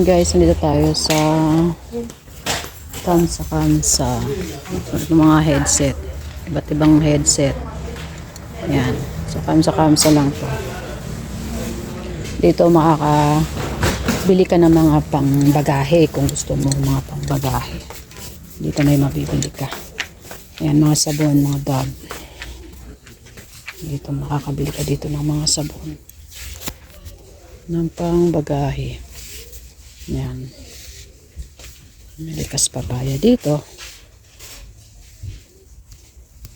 Ayan guys, nandito tayo sa Kansa Kansa. Ito mga headset. Iba't ibang headset. Ayan. So Kansa Kansa lang to. Dito makakabili ka ng mga pangbagahe kung gusto mo mga pangbagahe. Dito may mabibili ka. Ayan, mga sabon, mga dog. Dito makakabili ka dito ng mga sabon. Ng pangbagahe. Yan. Malikas papaya dito.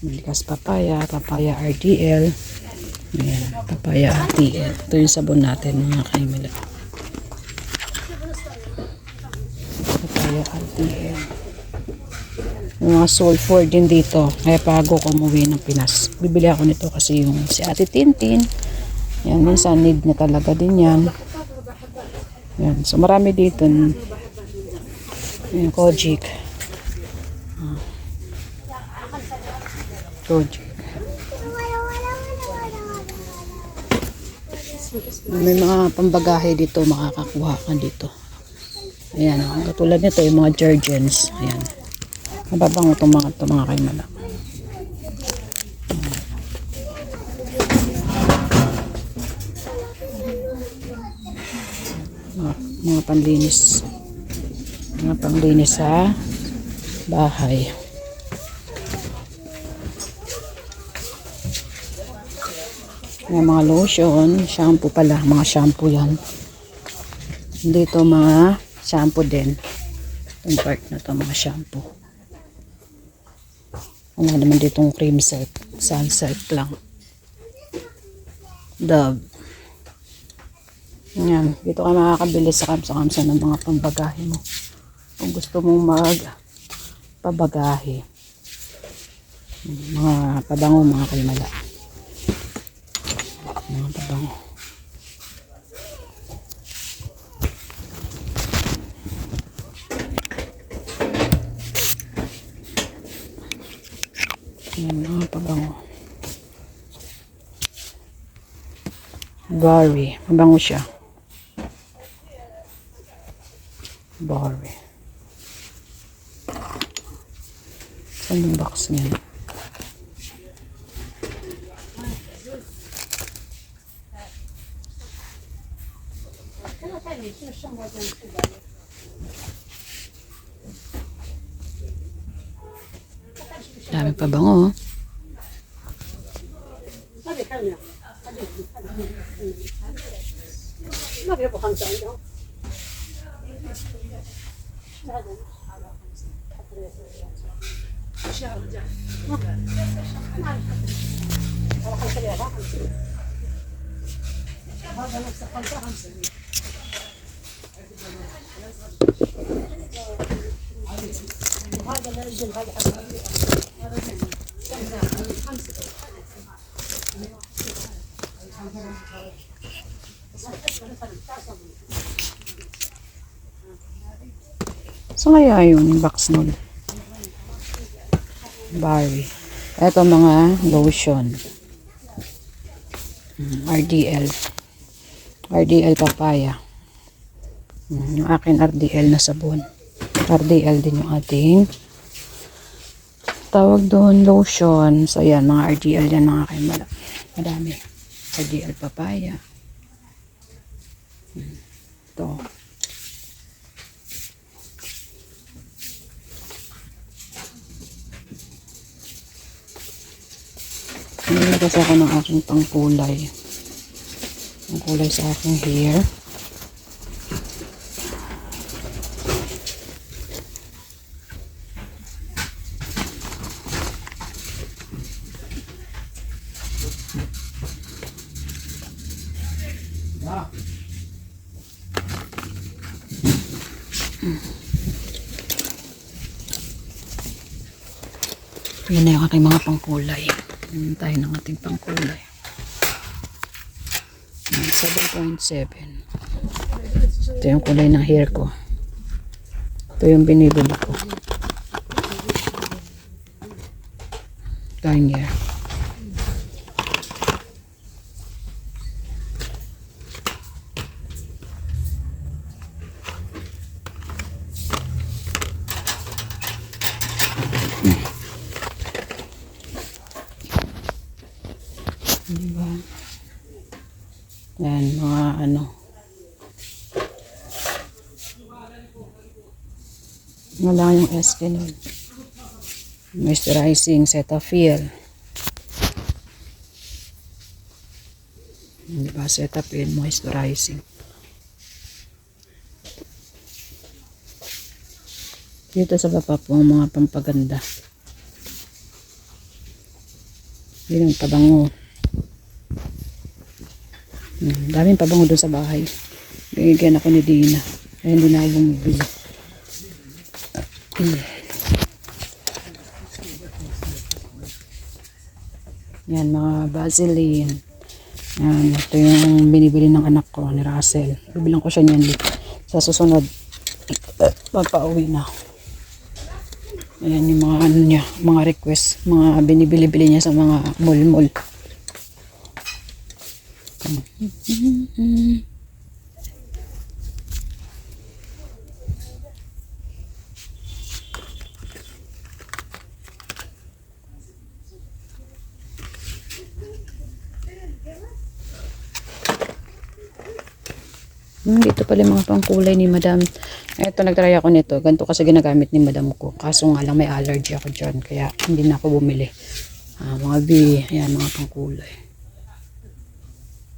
Malikas papaya, papaya RDL. Ayan, papaya RDL. Ito yung sabon natin mga kaimila. Papaya RDL. Yung mga sulfur din dito. Kaya bago ko umuwi ng Pinas. Bibili ako nito kasi yung si Ate Tintin. Yan, minsan need niya talaga din yan. Yan. So, marami dito. Yan, Kojic. Ah. Kojic. May mga pambagahe dito, makakakuha ka dito. Ayan, oh. katulad nito, yung mga Jergens. Ayan. Mababango itong mga, itong mga kaimala. mga, mga panlinis. Mga panglinis sa bahay. May mga lotion shampoo pala mga shampoo yan. Dito mga shampoo din. Itong part na to mga shampoo. Wala naman ditong cream set sunset lang. Dove yan, dito ka makakabili sa kamsa-kamsa ng mga pambagahe mo. Kung gusto mong mag pabagahe. Mga pabango, mga kalmala. Mga pabango. Yan, mga pabango. Gary. Mabango siya. Pierwsza młodzież przydaje. Thank you. Oh. So kaya yun, yung box nun. Barry. Ito mga lotion. Mm, RDL. RDL papaya. Mm, Yung akin RDL na sabon. RDL din yung ating tawag doon lotion. So yan, mga RDL yan mga kayo. Madami. RDL papaya. Mm, Ito. Kasi ako ng aking pangkulay. Ang kulay sa aking hair. Yan na yung aking mga pangkulay. Yan tayo ng ating pangkulay. Yan, 7.7. Ito yung kulay ng hair ko. Ito yung binibili ko. Garnier. Diba? Yan, mga ano. Wala yung SK nun. Moisturizing Cetaphil. Diba? Cetaphil moisturizing. Dito sa baba po ang mga pampaganda. Yun ang pabango. Hmm, daming pabango doon sa bahay. Bigyan ako ni Dina. Kaya hindi na ako bumibili. Hmm. Yan, mga Vaseline. Yan, ito yung binibili ng anak ko, ni Russell. Bibilang ko siya niyan. Sa susunod, magpa-uwi na. Ayan yung mga ano niya, mga request, mga binibili-bili niya sa mga mall-mall. Hmm, dito pala mga pangkulay ni madam. Ito, nagtry ako nito. Ganito kasi ginagamit ni madam ko. Kaso nga lang may allergy ako dyan. Kaya hindi na ako bumili. Ah, mga B, ayan, mga pangkulay.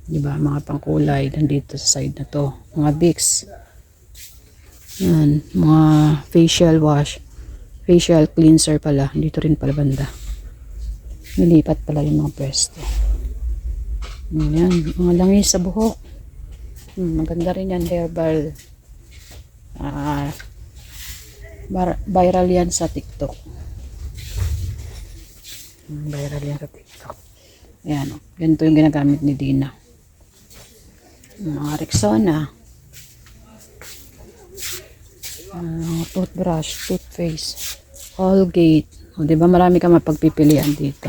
Diba, mga pangkulay. Nandito sa side na to. Mga Vicks. Yan, mga facial wash. Facial cleanser pala. Dito rin pala banda. Nilipat pala yung mga pwesto. Ayan, mga langis sa buhok. Hmm, maganda rin yan, herbal. Ah, viral yan sa TikTok. Hmm, viral yan sa TikTok. Ayan, oh. ganito yung ginagamit ni Dina. Mga Rexona. Ah, toothbrush, toothpaste, Colgate. O, ba marami ka mapagpipilian dito.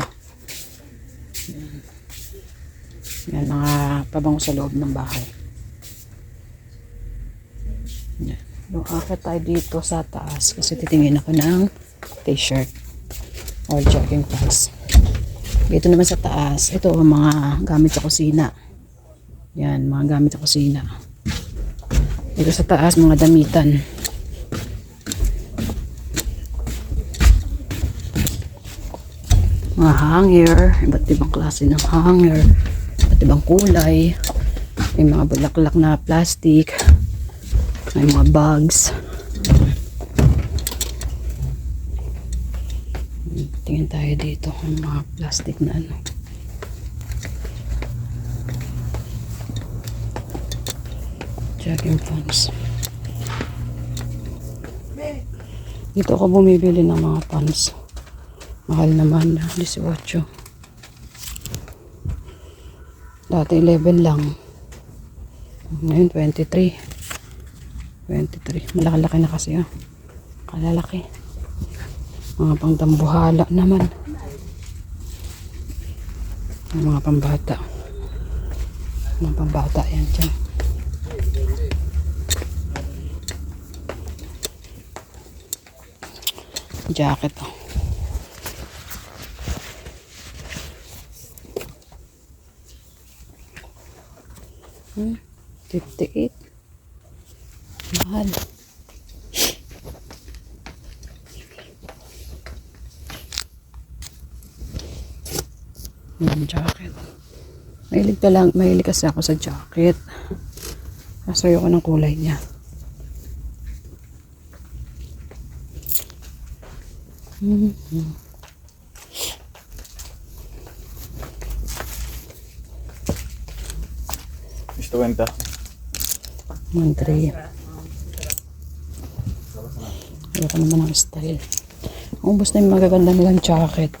Yan. Mga pabango sa loob ng bahay. Yan. Lumakit tayo dito sa taas kasi titingin ako ng t-shirt or jogging pants. Dito naman sa taas, ito ang mga gamit sa kusina. Yan, mga gamit sa kusina. Dito sa taas, mga damitan. Mga hanger, iba't ibang klase ng hanger, iba't ibang kulay. May mga bulaklak na plastic. May mga bags. Tingin tayo dito kung mga plastic na ano. Jogging pants. Dito ako bumibili ng mga pants. Mahal naman na 18. Dati 11 lang. Ngayon 23. 23. Malaki-laki na kasi ah. Kalalaki. Mga pang tambuhala naman. Mga pambata. Mga pambata yan dyan. Jacket oh. Hmm, 58. Mahal. Yung jacket. Mahilig ka lang, mahilig kasi ako sa jacket. Kaso ayoko ng kulay niya. Gusto kwenta? Mandre. Ayoko naman ang style. Ubus na yung magaganda nilang jacket.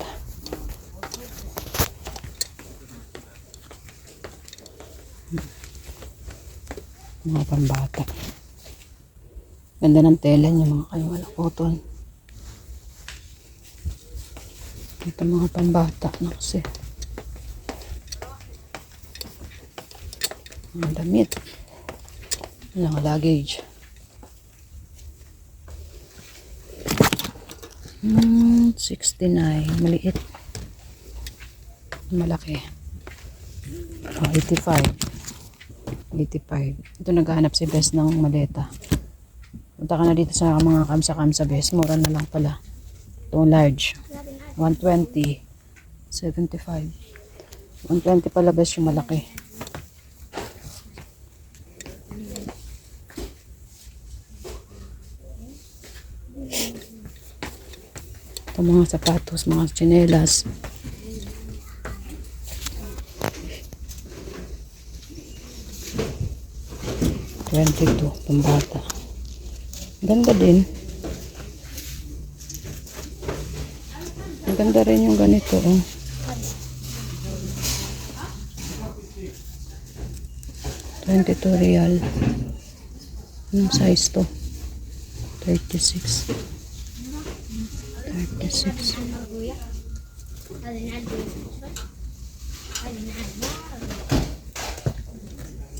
Mga pambata. Ganda ng tela niya mga kayo wala cotton. Ito mga pambata na kasi. Mga damit. Walang luggage. Hmm, 69. Maliit. Malaki. Oh, 85. 85. Ito naghahanap si Bes ng maleta. Punta ka na dito sa mga kamsa-kamsa Bes. Mura na lang pala. Itong large. 120. 75. 120 pala Bes yung malaki. Ito mga sapatos, mga tsinelas. Twenty-two, pambata. Ganda din. Ang ganda rin yung ganito, oh. Twenty-two real. Anong size to? Thirty-six. Thirty-six.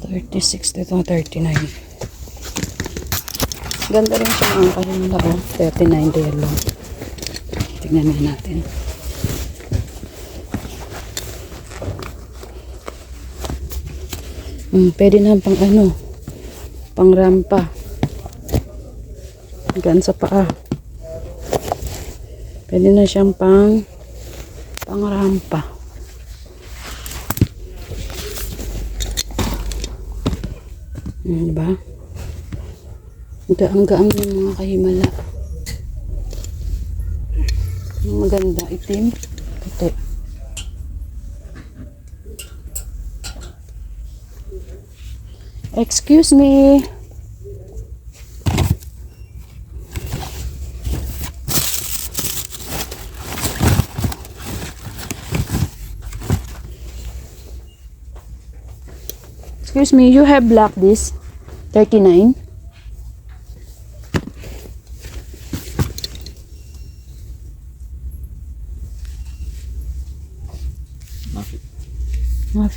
Thirty-six. Ito, thirty-nine. Ganda rin siya ang kanila, oh. Thirty-nine real lang. Tingnan nga natin. Hmm, pwede na pang ano, pang rampa. Hanggang sa paa. Pwede na siyang pang pang rampa. Hmm, diba? Gaang-gaang yung mga kahimala. Maganda, itim. Puti. Excuse me. Excuse me, you have black this? 39?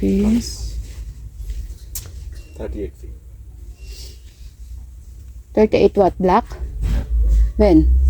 Office. 38 feet. 38 what? Black? When?